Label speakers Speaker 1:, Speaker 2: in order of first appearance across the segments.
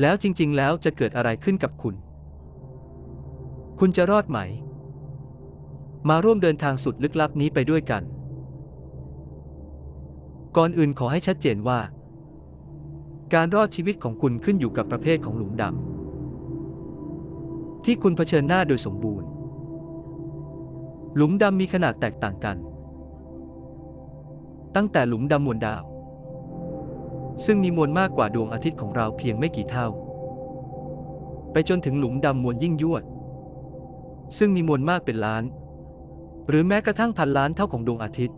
Speaker 1: แล้วจริงๆ แล้วจะเกิดอะไรขึ้นกับคุณ คุณจะรอดไหม มาร่วมเดินทางสุดลึกลับนี้ไปด้วยกัน ก่อนอื่นขอให้ชัดเจนว่า การรอดชีวิตของคุณขึ้นอยู่กับประเภทของหลุมดำที่คุณเผชิญหน้าโดยสมบูรณ์ หลุมดำมีขนาดแตกต่างกัน ตั้งแต่หลุมดำมวลดาว ซึ่งมีมวลมากกว่าดวงอาทิตย์ของเราเพียงไม่กี่เท่า ไปจนถึงหลุมดำมวลยิ่งยวด ซึ่งมีมวลมากเป็นล้าน หรือแม้กระทั่งพันล้านเท่าของดวงอาทิตย์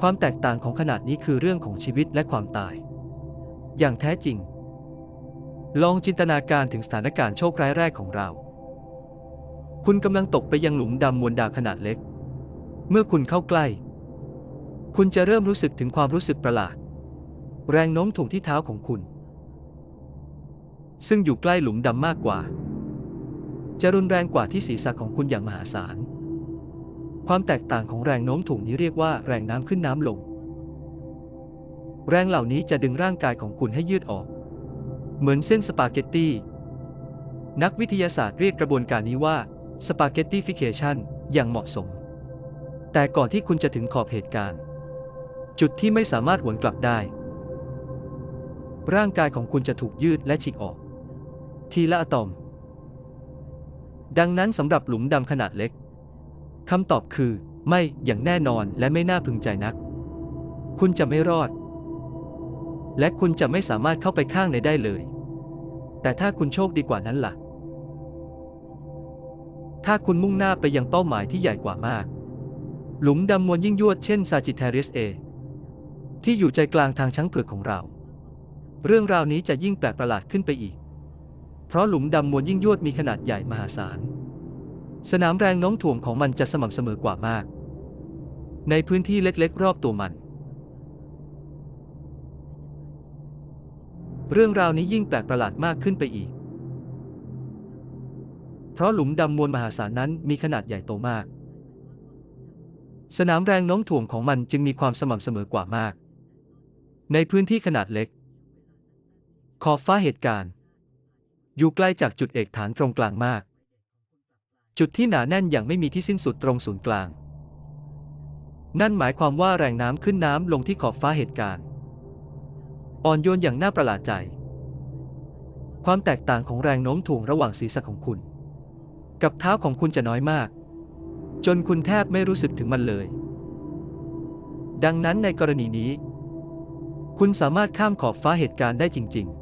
Speaker 1: ความแตกต่างของขนาดนี้คือเรื่องของชีวิตและความตาย อย่างแท้จริง ลองจินตนาการถึงสถานการณ์โชคร้ายแรกของเรา คุณกำลังตกไปยังหลุมดำมวลดาวขนาดเล็ก เมื่อคุณเข้าใกล้คุณจะเริ่มรู้สึกถึงความรู้สึกประหลาด แรงโน้มถ่วงที่เท้าของคุณ ซึ่งอยู่ใกล้หลุมดำมากกว่า จะรุนแรงกว่าที่ศีรษะของคุณอย่างมหาศาล ความแตกต่างของแรงโน้มถ่วงนี้เรียกว่าแรงน้ำขึ้นน้ำลง แรงเหล่านี้จะดึงร่างกายของคุณให้ยืดออก เหมือนเส้นสปาเกตตี้นักวิทยาศาสตร์เรียกกระบวนการนี้ว่าสปาเกตตี้ฟิเคชันอย่างเหมาะสม แต่ก่อนที่คุณจะถึงขอบเหตุการณ์ จุดที่ไม่สามารถหวนกลับได้ ร่างกายของคุณจะถูกยืดและฉีกออก ทีละอะตอม ดังนั้นสำหรับหลุมดำขนาดเล็กคำตอบคือ ไม่อย่างแน่นอนและไม่น่าพึงใจนัก คุณจะไม่รอด และคุณจะไม่สามารถเข้าไปข้างในได้เลย แต่ถ้าคุณโชคดีกว่านั้นล่ะ ถ้าคุณมุ่งหน้าไปยังเป้าหมายที่ใหญ่กว่ามาก หลุมดำมวลยิ่งยวดเช่นซาจิเทเรสเอที่อยู่ใจกลางทางช้างเผือกของเรา เรื่องราวนี้จะยิ่งแปลกประหลาดขึ้นไปอีก เพราะหลุมดำมวลยิ่งยวดมีขนาดใหญ่มหาศาล สนามแรงโน้มถ่วงของมันจะสม่ำเสมอกว่ามาก ในพื้นที่เล็กๆ รอบตัวมัน เรื่องราวนี้ยิ่งแปลกประหลาดมากขึ้นไปอีก เพราะหลุมดำมวลมหาศาลนั้นมีขนาดใหญ่โตมาก สนามแรงโน้มถ่วงของมันจึงมีความสม่ำเสมอกว่ามาก ในพื้นที่ขนาดเล็ก ขอบฟ้าเหตุการณ์ อยู่ใกล้จากจุดเอกฐานตรงกลางมาก จุดที่หนาแน่นอย่างไม่มีที่สิ้นสุดตรงศูนย์กลาง นั่นหมายความว่าแรงน้ำขึ้นน้ำลงที่ขอบฟ้าเหตุการณ์ อ่อนโยนอย่างน่าประหลาดใจ ความแตกต่างของแรงโน้มถ่วงระหว่างศีรษะของคุณ กับเท้าของคุณจะน้อยมาก จนคุณแทบไม่รู้สึกถึงมันเลย ดังนั้นในกรณีนี้ คุณสามารถข้ามขอบฟ้าเหตุการณ์ได้จริง ๆ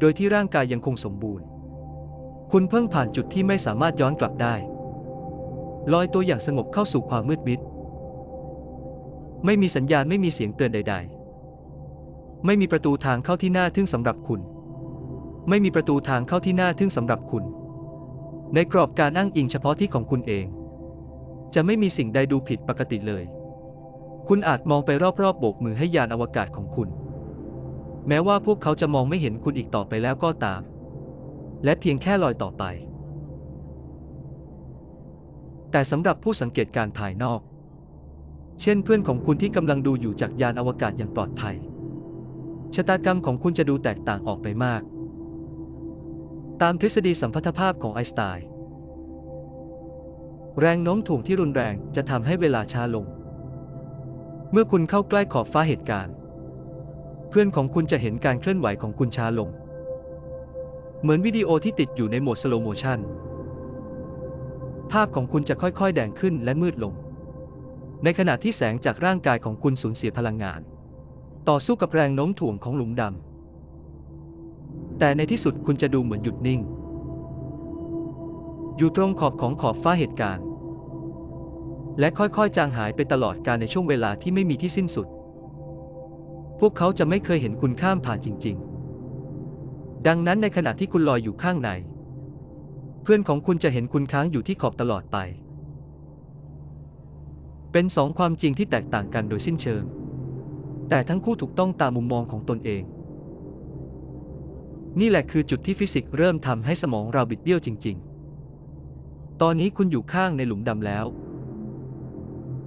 Speaker 1: โดยที่ร่างกายยังคงสมบูรณ์ คุณเพิ่งผ่านจุดที่ไม่สามารถย้อนกลับได้ ลอยตัวอย่างสงบเข้าสู่ความมืดมิด ไม่มีสัญญาณไม่มีเสียงเตือนใด ๆ ไม่มีประตูทางเข้าที่น่าทึ่งสำหรับคุณ ไม่มีประตูทางเข้าที่น่าทึ่งสำหรับคุณ ในกรอบการอ้างอิงเฉพาะที่ของคุณเอง จะไม่มีสิ่งใดดูผิดปกติเลย คุณอาจมองไปรอบๆโบกมือให้ยานอวกาศของคุณ แม้ว่าพวกเขาจะมองไม่เห็นคุณอีกต่อไปแล้วก็ตาม และเพียงแค่ลอยต่อไป แต่สำหรับผู้สังเกตการภายนอก เช่นเพื่อนของคุณที่กำลังดูอยู่จากยานอวกาศอย่างปลอดภัย ชะตากรรมของคุณจะดูแตกต่างออกไปมาก ตามทฤษฎีสัมพัทธภาพของไอน์สไตน์แรงโน้มถ่วงที่รุนแรงจะทำให้เวลาช้าลง เมื่อคุณเข้าใกล้ขอบฟ้าเหตุการณ์ เพื่อนของคุณจะเห็นการเคลื่อนไหวของคุณช้าลง เหมือนวิดีโอที่ติดอยู่ในโหมดสโลโมชันภาพของคุณจะค่อยๆ แดงขึ้นและมืดลง ในขณะที่แสงจากร่างกายของคุณสูญเสียพลังงาน ต่อสู้กับแรงโน้มถ่วงของหลุมดำ แต่ในที่สุดคุณจะดูเหมือนหยุดนิ่ง อยู่ตรงขอบของขอบฟ้าเหตุการณ์ และค่อยๆ จางหายไปตลอดการในช่วงเวลาที่ไม่มีที่สิ้นสุด พวกเขาจะไม่เคยเห็นคุณข้ามผ่านจริง ๆ ดังนั้นในขณะที่คุณลอยอยู่ข้างใน เพื่อนของคุณจะเห็นคุณค้างอยู่ที่ขอบตลอดไป เป็นสองความจริงที่แตกต่างกันโดยสิ้นเชิง แต่ทั้งคู่ถูกต้องตามมุมมองของตนเอง นี่แหละคือจุดที่ฟิสิกส์เริ่มทำให้สมองเราบิดเบี้ยวจริง ๆ ตอนนี้คุณอยู่ข้างในหลุมดำแล้ว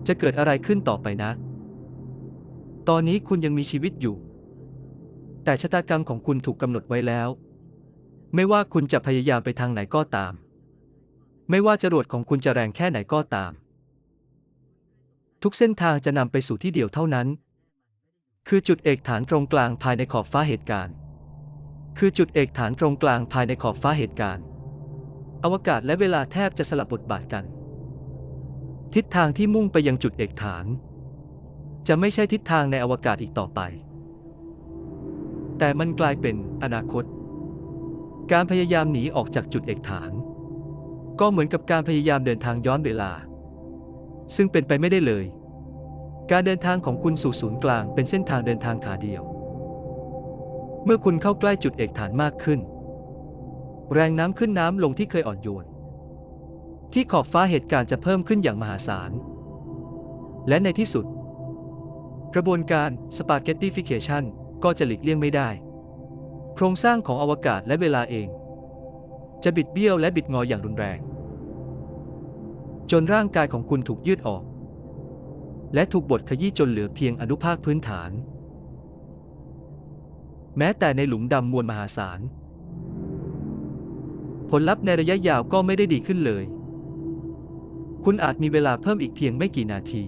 Speaker 1: จะเกิดอะไรขึ้นต่อไปนะ ตอนนี้คุณยังมีชีวิตอยู่ แต่ชะตากรรมของคุณถูกกำหนดไว้แล้ว ไม่ว่าคุณจะพยายามไปทางไหนก็ตาม ไม่ว่าจรวดของคุณจะแรงแค่ไหนก็ตาม ทุกเส้นทางจะนำไปสู่ที่เดียวเท่านั้น คือจุดเอกฐานตรงกลางภายในขอบฟ้าเหตุการณ์ คือจุดเอกฐานตรงกลางภายในขอบฟ้าเหตุการณ์ อวกาศและเวลาแทบจะสลับบทบาทกัน ทิศทางที่มุ่งไปยังจุดเอกฐาน จะไม่ใช่ทิศทางในอวกาศอีกต่อไป แต่มันกลายเป็นอนาคต การพยายามหนีออกจากจุดเอกฐาน ก็เหมือนกับการพยายามเดินทางย้อนเวลา ซึ่งเป็นไปไม่ได้เลย การเดินทางของคุณสู่ศูนย์กลางเป็นเส้นทางเดินทางขาเดียว เมื่อคุณเข้าใกล้จุดเอกฐานมากขึ้น แรงน้ำขึ้นน้ำลงที่เคยอ่อนโยน ที่ขอบฟ้าเหตุการณ์จะเพิ่มขึ้นอย่างมหาศาล และในที่สุด กระบวนการ Spaghettification ก็จะหลีกเลี่ยงไม่ได้ โครงสร้างของอวกาศและเวลาเอง จะบิดเบี้ยวและบิดงออย่างรุนแรง จนร่างกายของคุณถูกยืดออก และถูกบดขยี้จนเหลือเพียงอนุภาคพื้นฐาน แม้แต่ในหลุมดำมวลมหาศาล ผลลัพธ์ในระยะยาวก็ไม่ได้ดีขึ้นเลย คุณอาจมีเวลาเพิ่มอีกเพียงไม่กี่นาที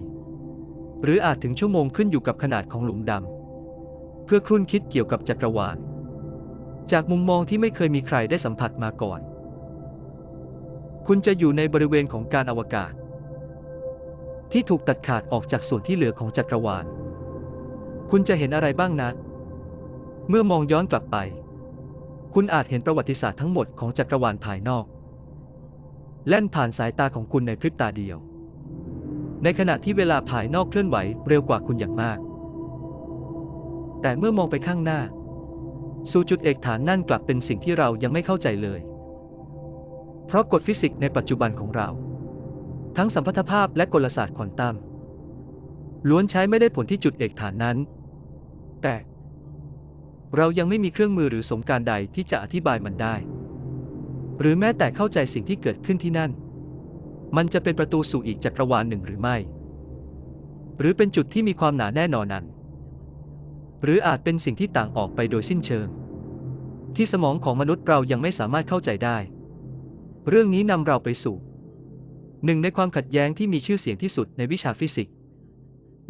Speaker 1: หรืออาจถึงชั่วโมงขึ้นอยู่กับขนาดของหลุมดำ เพื่อครุ่นคิดเกี่ยวกับจักรวาล จากมุมมองที่ไม่เคยมีใครได้สัมผัสมาก่อน คุณจะอยู่ในบริเวณของการอวกาศ ที่ถูกตัดขาดออกจากส่วนที่เหลือของจักรวาล คุณจะเห็นอะไรบ้างนะ เมื่อมองย้อนกลับไป คุณอาจเห็นประวัติศาสตร์ทั้งหมดของจักรวาลภายนอก แล่นผ่านสายตาของคุณในพริบตาเดียว ในขณะที่เวลาภายนอกเคลื่อนไหวเร็วกว่าคุณอย่างมาก แต่เมื่อมองไปข้างหน้า สู่จุดเอกฐานนั่นกลับเป็นสิ่งที่เรายังไม่เข้าใจเลย เพราะกฎฟิสิกส์ในปัจจุบันของเรา ทั้งสัมพัทธภาพและกลศาสตร์ควอนตัมล้วนใช้ไม่ได้ผลที่จุดเอกฐานนั้น แต่เรายังไม่มีเครื่องมือหรือสมการใดที่จะอธิบายมันได้ หรือแม้แต่เข้าใจสิ่งที่เกิดขึ้นที่นั่น มันจะเป็นประตูสู่อีกจักรวาลหนึ่งหรือไม่ หรือเป็นจุดที่มีความหนาแน่นอนนั้น หรืออาจเป็นสิ่งที่ต่างออกไปโดยสิ้นเชิง ที่สมองของมนุษย์เรายังไม่สามารถเข้าใจได้ เรื่องนี้นำเราไปสู่หนึ่งในความขัดแย้งที่มีชื่อเสียงที่สุดในวิชาฟิสิกส์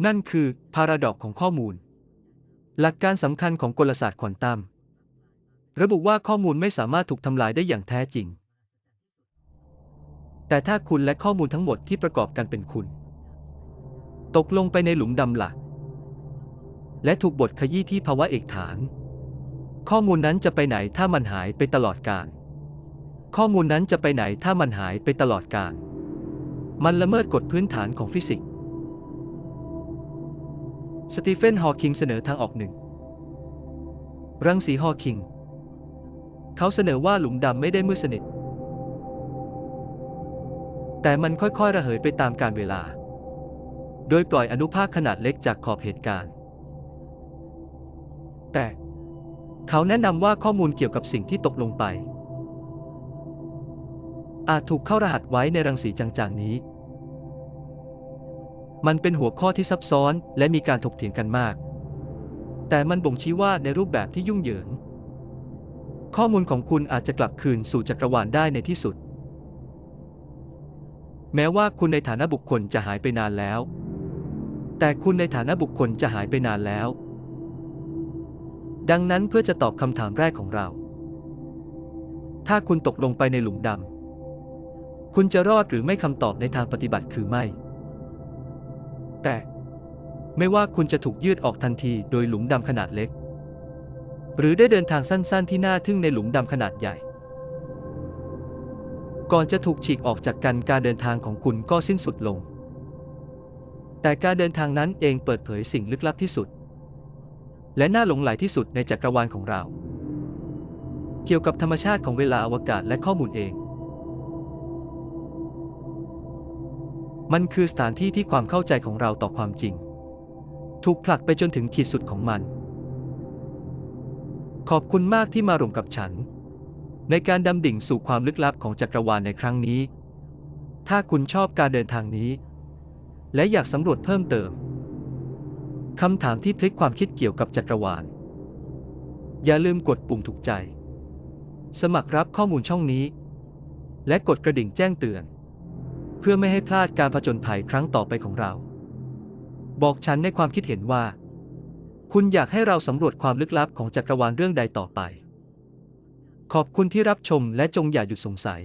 Speaker 1: นั่นคือพาราดอกของข้อมูล หลักการสำคัญของกลศาสตร์ควอนตัมระบุว่าข้อมูลไม่สามารถถูกทำลายได้อย่างแท้จริง แต่ถ้าคุณและข้อมูลทั้งหมดที่ประกอบกันเป็นคุณ ตกลงไปในหลุมดำหลักและถูกบดขยี้ที่ภาวะเอกฐาน ข้อมูลนั้นจะไปไหนถ้ามันหายไปตลอดกาลข้อมูลนั้นจะไปไหนถ้ามันหายไปตลอดกาลมันละเมิดกฎพื้นฐานของฟิสิกส์สตีเฟน ฮอว์คิงเสนอทางออกหนึ่ง รังสีฮอว์คิง เขาเสนอว่าหลุมดำไม่ได้มืดสนิท แต่มันค่อยๆระเหยไปตามกาลเวลา โดยปล่อยอนุภาคขนาดเล็กจากขอบเหตุการณ์ แต่เขาแนะนำว่าข้อมูลเกี่ยวกับสิ่งที่ตกลงไป อาจถูกเข้ารหัสไว้ในรังสีจางๆนี้ มันเป็นหัวข้อที่ซับซ้อนและมีการถกเถียงกันมาก แต่มันบ่งชี้ว่าในรูปแบบที่ยุ่งเหยิง ข้อมูลของคุณอาจจะกลับคืนสู่จักรวาลได้ในที่สุด แม้ว่าคุณในฐานะบุคคลจะหายไปนานแล้ว แต่คุณในฐานะบุคคลจะหายไปนานแล้ว ดังนั้นเพื่อจะตอบคำถามแรกของเรา ถ้าคุณตกลงไปในหลุมดำ คุณจะรอดหรือไม่คำตอบในทางปฏิบัติคือไม่ แต่ไม่ว่าคุณจะถูกยืดออกทันทีโดยหลุมดำขนาดเล็ก หรือได้เดินทางสั้นๆที่หน่าทึ่งในหลุมดำขนาดใหญ่ ก่อนจะถูกฉีกออกจากกันการเดินทางของคุณก็สิ้นสุดลง แต่การเดินทางนั้นเองเปิดเผยสิ่งลึกลับที่สุด และน่าหลงไหลที่สุดในจักรวาลของเรา เกี่ยวกับธรรมชาติของเวลาอวกาศและข้อมูลเอง มันคือสถานที่ที่ความเข้าใจของเราต่อความจริง ถูกผลักไปจนถึงขีดสุดของมัน ขอบคุณมากที่มาร่วมกับฉัน ในการดำดิ่งสู่ความลึกลับของจักรวาลในครั้งนี้ ถ้าคุณชอบการเดินทางนี้ และอยากสำรวจเพิ่มเติมคำถามที่พลิกความคิดเกี่ยวกับจักรวาล อย่าลืมกดปุ่มถูกใจ สมัครรับข้อมูลช่องนี้ และกดกระดิ่งแจ้งเตือน เพื่อไม่ให้พลาดการผจญภัยครั้งต่อไปของเรา บอกฉันในความคิดเห็นว่า คุณอยากให้เราสำรวจความลึกลับของจักรวาลเรื่องใดต่อไป ขอบคุณที่รับชมและจงอย่าหยุดสงสัย